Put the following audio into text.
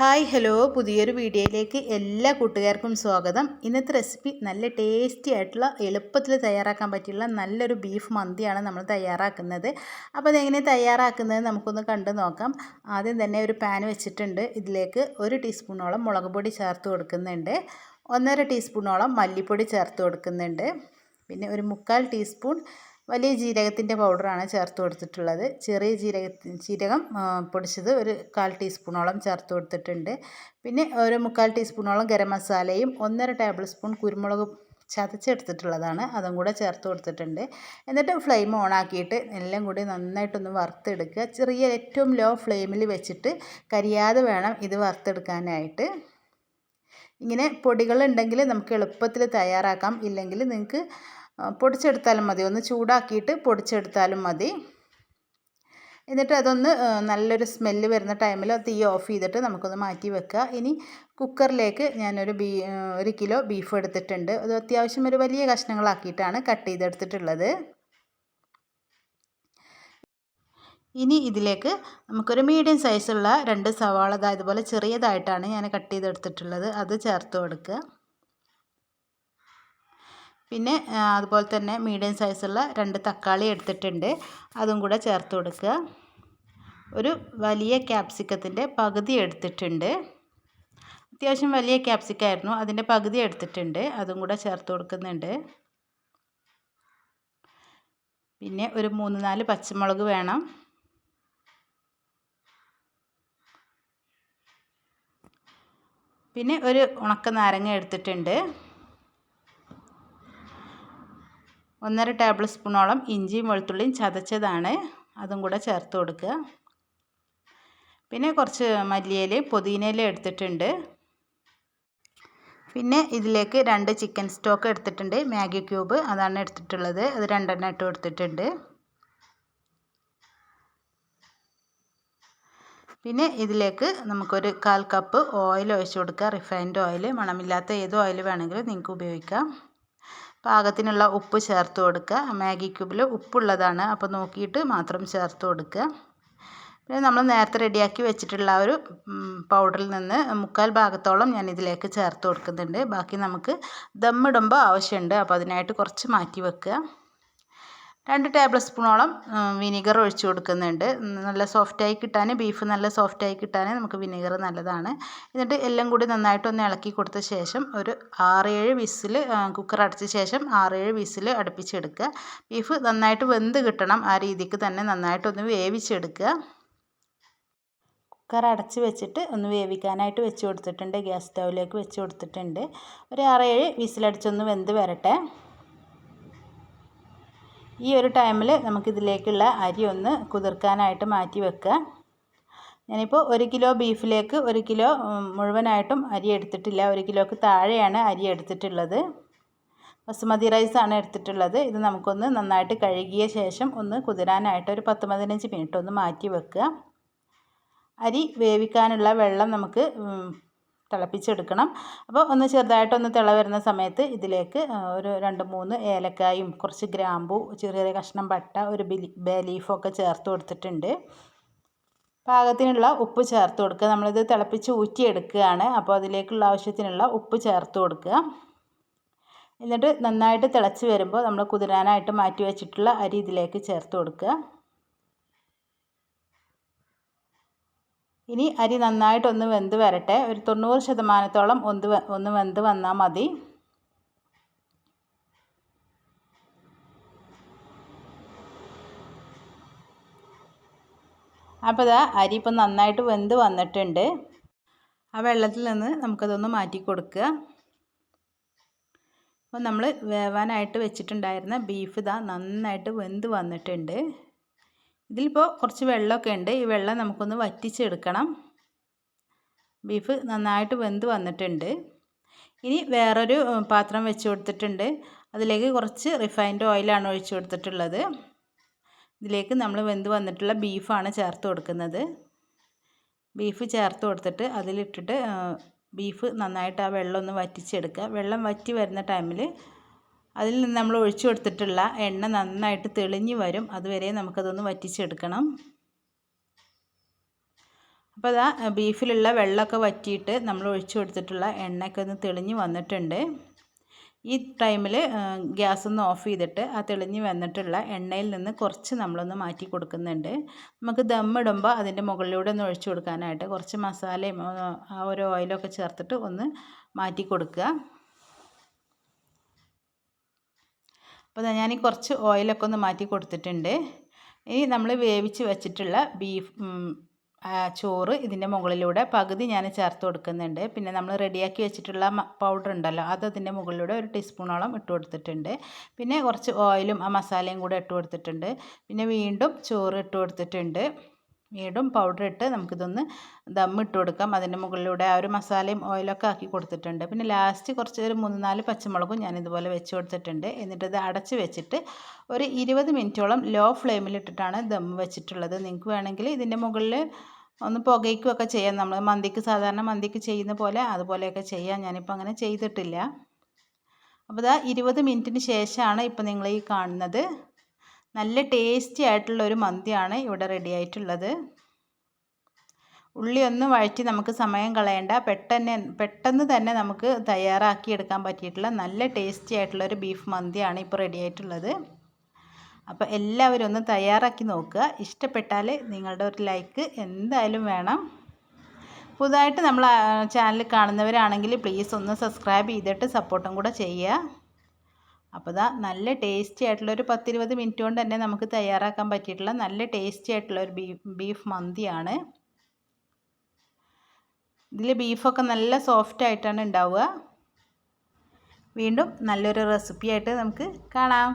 Hi hello. പുതിയൊരു വീഡിയോയിലേക്ക് എല്ലാ കൂട്ടുകാർക്കും സ്വാഗതം. ഇന്നത്തെ റെസിപ്പി നല്ല ടേസ്റ്റി ആയിട്ടുള്ള എളുപ്പത്തിൽ തയ്യാറാക്കാൻ പറ്റിയുള്ള നല്ലൊരു ബീഫ് മന്തിയാണ് നമ്മൾ തയ്യാറാക്കുന്നത്. അപ്പോൾ അതെങ്ങനെ തയ്യാറാക്കുന്നത് നമുക്കൊന്ന് കണ്ടു നോക്കാം. ആദ്യം തന്നെ ഒരു പാൻ വെച്ചിട്ടുണ്ട്. ഇതിലേക്ക് ഒരു ടീസ്പൂണോളം മുളക് പൊടി ചേർത്ത് കൊടുക്കുന്നുണ്ട്. ഒന്നര ടീസ്പൂണോളം മല്ലിപ്പൊടി ചേർത്ത് കൊടുക്കുന്നുണ്ട്. പിന്നെ ഒരു മുക്കാൽ ടീസ്പൂൺ വലിയ ജീരകത്തിന്റെ പൗഡറാണ് ചേർത്ത് കൊടുത്തിട്ടുള്ളത്. ചെറിയ ജീരക ജീരകം പൊടിച്ചത് ഒരു കാൽ ടീസ്പൂണോളം ചേർത്ത് കൊടുത്തിട്ടുണ്ട്. പിന്നെ ഒരു മുക്കാൽ ടീസ്പൂണോളം ഗരം മസാലയും ഒന്നര ടേബിൾ സ്പൂൺ കുരുമുളക് ചതച്ചെടുത്തിട്ടുള്ളതാണ്. അതും കൂടെ ചേർത്ത് കൊടുത്തിട്ടുണ്ട്. എന്നിട്ട് ഫ്ലെയിം ഓൺ ആക്കിയിട്ട് എല്ലാം കൂടി നന്നായിട്ടൊന്ന് വറുത്തെടുക്കുക. ചെറിയ ഏറ്റവും ലോ ഫ്ലെയിമിൽ വെച്ചിട്ട് കരിയാതെ വേണം ഇത് വറുത്തെടുക്കാനായിട്ട്. ഇങ്ങനെ പൊടികളുണ്ടെങ്കിൽ നമുക്ക് എളുപ്പത്തിൽ തയ്യാറാക്കാം. ഇല്ലെങ്കിൽ നിങ്ങൾക്ക് പൊടിച്ചെടുത്താലും മതി. ഒന്ന് ചൂടാക്കിയിട്ട് പൊടിച്ചെടുത്താലും മതി. എന്നിട്ട് അതൊന്ന് നല്ലൊരു സ്മെല്ല് വരുന്ന ടൈമിൽ തീ ഓഫ് ചെയ്തിട്ട് നമുക്കൊന്ന് മാറ്റി വെക്കുക. ഇനി കുക്കറിലേക്ക് ഞാനൊരു ബീ ഒരു കിലോ ബീഫ് എടുത്തിട്ടുണ്ട്. അത് അത്യാവശ്യം ഒരു വലിയ കഷ്ണങ്ങളാക്കിയിട്ടാണ് കട്ട് ചെയ്തെടുത്തിട്ടുള്ളത്. ഇനി ഇതിലേക്ക് നമുക്കൊരു മീഡിയം സൈസുള്ള രണ്ട് സവാള ഇതുപോലെ ചെറിയതായിട്ടാണ് ഞാൻ കട്ട് ചെയ്തെടുത്തിട്ടുള്ളത്. അത് ചേർത്ത് കൊടുക്കുക. പിന്നെ അതുപോലെ തന്നെ മീഡിയം സൈസുള്ള രണ്ട് തക്കാളി എടുത്തിട്ടുണ്ട്. അതും കൂടെ ചേർത്ത് കൊടുക്കുക. ഒരു വലിയ ക്യാപ്സിക്കത്തിന്റെ പകുതി എടുത്തിട്ടുണ്ട്. അത്യാവശ്യം വലിയ ക്യാപ്സിക്കായിരുന്നു അതിന്റെ പകുതി എടുത്തിട്ടുണ്ട്. അതും കൂടെ ചേർത്ത് കൊടുക്കുന്നുണ്ട്. പിന്നെ ഒരു മൂന്ന് നാല് പച്ചമുളക് വേണം. പിന്നെ ഒരു ഉണക്ക നാരങ്ങ എടുത്തിട്ടുണ്ട്. ഒന്നര ടേബിൾ സ്പൂണോളം ഇഞ്ചിയും വെളുത്തുള്ളിയും ചതച്ചതാണ്. അതും കൂടെ ചേർത്ത് കൊടുക്കുക. പിന്നെ കുറച്ച് മല്ലിയില പുതിനയില എടുത്തിട്ടുണ്ട്. പിന്നെ ഇതിലേക്ക് രണ്ട് ചിക്കൻ സ്റ്റോക്ക് എടുത്തിട്ടുണ്ട്. മാഗി ക്യൂബ് അതാണ് എടുത്തിട്ടുള്ളത്. അത് രണ്ടെണ്ണം ഇട്ട് കൊടുത്തിട്ടുണ്ട്. പിന്നെ ഇതിലേക്ക് നമുക്കൊരു കാൽ കപ്പ് ഓയിൽ ഒഴിച്ചു കൊടുക്കുക. Refined oil. മണമില്ലാത്ത ഏത് ഓയിൽ വേണമെങ്കിലും നിങ്ങൾക്ക് ഉപയോഗിക്കാം. പാകത്തിനുള്ള ഉപ്പ് ചേർത്ത് കൊടുക്കുക. മാഗി ക്യൂബിൽ ഉപ്പുള്ളതാണ്. അപ്പോൾ നോക്കിയിട്ട് മാത്രം ചേർത്ത് കൊടുക്കുക. പിന്നെ നമ്മൾ നേരത്തെ റെഡിയാക്കി വെച്ചിട്ടുള്ള ഒരു പൗഡറിൽ നിന്ന് മുക്കാൽ ഭാഗത്തോളം ഞാൻ ഇതിലേക്ക് ചേർത്ത് കൊടുക്കുന്നുണ്ട്. ബാക്കി നമുക്ക് ദമ്മിടുമ്പോൾ ആവശ്യമുണ്ട്. അപ്പോൾ അതിനായിട്ട് കുറച്ച് മാറ്റി വെക്കുക. രണ്ട് ടേബിൾ സ്പൂണോളം വിനീഗർ ഒഴിച്ച് കൊടുക്കുന്നുണ്ട്. നല്ല സോഫ്റ്റായി കിട്ടാൻ ബീഫ് നല്ല സോഫ്റ്റായി കിട്ടാൻ നമുക്ക് വിനീഗർ നല്ലതാണ്. എന്നിട്ട് എല്ലാം കൂടി നന്നായിട്ടൊന്ന് ഇളക്കി കൊടുത്ത ശേഷം ഒരു ആറേഴ് വിസിൽ കുക്കർ അടച്ച ശേഷം ആറേഴ് വിസിൽ അടുപ്പിച്ചെടുക്കുക. ബീഫ് നന്നായിട്ട് വെന്ത് കിട്ടണം ആ രീതിക്ക് തന്നെ നന്നായിട്ടൊന്ന് വേവിച്ചെടുക്കുക. കുക്കർ അടച്ച് വെച്ചിട്ട് ഒന്ന് വേവിക്കാനായിട്ട് വെച്ച് കൊടുത്തിട്ടുണ്ട് ഗ്യാസ് സ്റ്റൗവിലേക്ക് വെച്ച് കൊടുത്തിട്ടുണ്ട്. ഒരു ആറേഴ് വിസിലടിച്ചൊന്ന് വെന്ത് വരട്ടെ. ഈ ഒരു ടൈമിൽ നമുക്കിതിലേക്കുള്ള അരി ഒന്ന് കുതിർക്കാനായിട്ട് മാറ്റി വെക്കുക. ഞാനിപ്പോൾ ഒരു കിലോ ബീഫിലേക്ക് ഒരു കിലോ മുഴുവനായിട്ടും അരി എടുത്തിട്ടില്ല. ഒരു കിലോക്ക് താഴെയാണ് അരി എടുത്തിട്ടുള്ളത്. ബസുമതി റൈസാണ് എടുത്തിട്ടുള്ളത്. ഇത് നമുക്കൊന്ന് നന്നായിട്ട് കഴുകിയ ശേഷം ഒന്ന് കുതിരാനായിട്ട് ഒരു പത്ത് പതിനഞ്ച് മിനിറ്റ് ഒന്ന് മാറ്റി വെക്കുക. അരി വേവിക്കാനുള്ള വെള്ളം നമുക്ക് തിളപ്പിച്ചെടുക്കണം. അപ്പോൾ ഒന്ന് ചെറുതായിട്ടൊന്ന് തിള വരുന്ന സമയത്ത് ഇതിലേക്ക് ഒരു രണ്ട് മൂന്ന് ഏലക്കായും കുറച്ച് ഗ്രാമ്പു ചെറിയ കഷ്ണം പട്ട ഒരു ബിലി ബേലീഫൊക്കെ ചേർത്ത് കൊടുത്തിട്ടുണ്ട്. പാകത്തിനുള്ള ഉപ്പ് ചേർത്ത് കൊടുക്കുക. നമ്മളിത് തിളപ്പിച്ച് ഊറ്റിയെടുക്കുകയാണ്. അപ്പോൾ അതിലേക്കുള്ള ആവശ്യത്തിനുള്ള ഉപ്പ് ചേർത്ത് കൊടുക്കുക. എന്നിട്ട് നന്നായിട്ട് തിളച്ച് വരുമ്പോൾ നമ്മൾ കുതിരാനായിട്ട് മാറ്റി വെച്ചിട്ടുള്ള അരി ഇതിലേക്ക് ചേർത്ത് കൊടുക്കുക. ഇനി അരി നന്നായിട്ടൊന്ന് വെന്ത് വരട്ടെ. ഒരു തൊണ്ണൂറ് ശതമാനത്തോളം ഒന്ന് ഒന്ന് വെന്ത് വന്നാൽ മതി. അപ്പോൾ ഇതാ അരി ഇപ്പം നന്നായിട്ട് വെന്ത് വന്നിട്ടുണ്ട്. ആ വെള്ളത്തിൽ നിന്ന് നമുക്കതൊന്ന് മാറ്റി കൊടുക്കുക. അപ്പോൾ നമ്മൾ വേവാനായിട്ട് വെച്ചിട്ടുണ്ടായിരുന്ന ബീഫ് ഇതാ നന്നായിട്ട് വെന്ത് വന്നിട്ടുണ്ട്. ഇതിലിപ്പോൾ കുറച്ച് വെള്ളമൊക്കെ ഉണ്ട്. ഈ വെള്ളം നമുക്കൊന്ന് വറ്റിച്ചെടുക്കണം. ബീഫ് നന്നായിട്ട് വെന്ത് വന്നിട്ടുണ്ട്. ഇനി വേറൊരു പാത്രം വെച്ച് കൊടുത്തിട്ടുണ്ട്. അതിലേക്ക് കുറച്ച് റിഫൈൻഡ് ഓയിലാണ് ഒഴിച്ച് കൊടുത്തിട്ടുള്ളത്. ഇതിലേക്ക് നമ്മൾ വെന്ത് വന്നിട്ടുള്ള ബീഫാണ് ചേർത്ത് കൊടുക്കുന്നത്. ബീഫ് ചേർത്ത് കൊടുത്തിട്ട് അതിലിട്ടിട്ട് ബീഫ് നന്നായിട്ട് ആ വെള്ളം ഒന്ന് വറ്റിച്ചെടുക്കുക. വെള്ളം വറ്റി വരുന്ന ടൈമിൽ അതിൽ നിന്ന് നമ്മൾ ഒഴിച്ചു കൊടുത്തിട്ടുള്ള എണ്ണ നന്നായിട്ട് തെളിഞ്ഞ് വരും. അതുവരെ നമുക്കതൊന്ന് വറ്റിച്ചെടുക്കണം. അപ്പോൾ അതാ ബീഫിലുള്ള വെള്ളമൊക്കെ വറ്റിയിട്ട് നമ്മൾ ഒഴിച്ചു കൊടുത്തിട്ടുള്ള എണ്ണയൊക്കെ ഒന്ന് തെളിഞ്ഞ് വന്നിട്ടുണ്ട്. ഈ ടൈമിൽ ഗ്യാസ് ഒന്ന് ഓഫ് ചെയ്തിട്ട് ആ തെളിഞ്ഞ് വന്നിട്ടുള്ള എണ്ണയിൽ നിന്ന് കുറച്ച് നമ്മളൊന്ന് മാറ്റി കൊടുക്കുന്നുണ്ട്. നമുക്ക് ദമ്മിടുമ്പോൾ അതിന്റെ മുകളിലൂടെ ഒന്ന് ഒഴിച്ചു കൊടുക്കാനായിട്ട് കുറച്ച് മസാലയും ആ ഒരു ഓയിലൊക്കെ ചേർത്തിട്ട് ഒന്ന് മാറ്റി കൊടുക്കുക. അപ്പോൾ ഞാൻ ഈ കുറച്ച് ഓയിലൊക്കെ ഒന്ന് മാറ്റി കൊടുത്തിട്ടുണ്ട്. ഇനി നമ്മൾ വേവിച്ച് വെച്ചിട്ടുള്ള ബീഫ് ചോറ് ഇതിന്റെ മുകളിലൂടെ പകുതി ഞാൻ ചേർത്ത് കൊടുക്കുന്നുണ്ട്. പിന്നെ നമ്മൾ റെഡിയാക്കി വെച്ചിട്ടുള്ള പൗഡർ ഉണ്ടല്ലോ അത് അതിന്റെ മുകളിലൂടെ ഒരു ടീസ്പൂണോളം ഇട്ട് കൊടുത്തിട്ടുണ്ട്. പിന്നെ കുറച്ച് ഓയിലും ആ മസാലയും കൂടെ ഇട്ട് കൊടുത്തിട്ടുണ്ട്. പിന്നെ വീണ്ടും ചോറ് ഇട്ട് കൊടുത്തിട്ടുണ്ട്. വീണ്ടും പൗഡർ ഇട്ട് നമുക്കിതൊന്ന് ദം ഇട്ട് കൊടുക്കാം. അതിന്റെ മുകളിലൂടെ ആ ഒരു മസാലയും ഓയിലൊക്കെ ആക്കി കൊടുത്തിട്ടുണ്ട്. പിന്നെ ലാസ്റ്റ് കുറച്ച് ഒരു മൂന്ന് നാല് പച്ചമുളകും ഞാൻ ഇതുപോലെ വെച്ച് കൊടുത്തിട്ടുണ്ട്. എന്നിട്ട് ഇത് അടച്ച് വെച്ചിട്ട് ഒരു ഇരുപത് മിനിറ്റോളം ലോ ഫ്ലെയിമിലിട്ടിട്ടാണ് ദം വെച്ചിട്ടുള്ളത്. നിങ്ങൾക്ക് വേണമെങ്കിൽ ഇതിന്റെ മുകളിൽ ഒന്ന് പുകയ്ക്കുകയൊക്കെ ചെയ്യാം. നമ്മൾ മന്തിക്ക് സാധാരണ മന്തിക്ക് ചെയ്യുന്ന പോലെ അതുപോലെയൊക്കെ ചെയ്യാം. ഞാനിപ്പോൾ അങ്ങനെ ചെയ്തിട്ടില്ല. അപ്പോൾ ഇതാ ഇരുപത് മിനിറ്റിന് ശേഷമാണ് ഇപ്പോൾ നിങ്ങൾ ഈ കാണുന്നത്. നല്ല ടേസ്റ്റി ആയിട്ടുള്ള ഒരു മന്തിയാണ് ഇവിടെ റെഡി ആയിട്ടുള്ളത്. ഉള്ളി ഒന്ന് വഴറ്റി നമുക്ക് സമയം കളയണ്ട. പെട്ടെന്ന് പെട്ടെന്ന് തന്നെ നമുക്ക് തയ്യാറാക്കി എടുക്കാൻ പറ്റിയിട്ടുള്ള നല്ല ടേസ്റ്റി ആയിട്ടുള്ള ഒരു ബീഫ് മന്തിയാണ് ഇപ്പോൾ റെഡി ആയിട്ടുള്ളത്. അപ്പോൾ എല്ലാവരും ഒന്ന് തയ്യാറാക്കി നോക്കുക. ഇഷ്ടപ്പെട്ടാൽ നിങ്ങളുടെ ഒരു ലൈക്ക് എന്തായാലും വേണം. പുതുതായിട്ട് നമ്മൾ ചാനൽ കാണുന്നവരാണെങ്കിൽ പ്ലീസ് ഒന്ന് സബ്സ്ക്രൈബ് ചെയ്തിട്ട് സപ്പോർട്ടും കൂടെ ചെയ്യുക. അപ്പോൾ ഇതാ നല്ല ടേസ്റ്റി ആയിട്ടുള്ള ഒരു പത്തിരുപത് മിനിറ്റ് കൊണ്ട് തന്നെ നമുക്ക് തയ്യാറാക്കാൻ പറ്റിയിട്ടുള്ള നല്ല ടേസ്റ്റി ആയിട്ടുള്ള ഒരു ബീഫ് ബീഫ് മന്തിയാണ്. ഇതിൽ ബീഫൊക്കെ നല്ല സോഫ്റ്റ് ആയിട്ടാണ് ഉണ്ടാവുക. വീണ്ടും നല്ലൊരു റെസിപ്പി ആയിട്ട് നമുക്ക് കാണാം.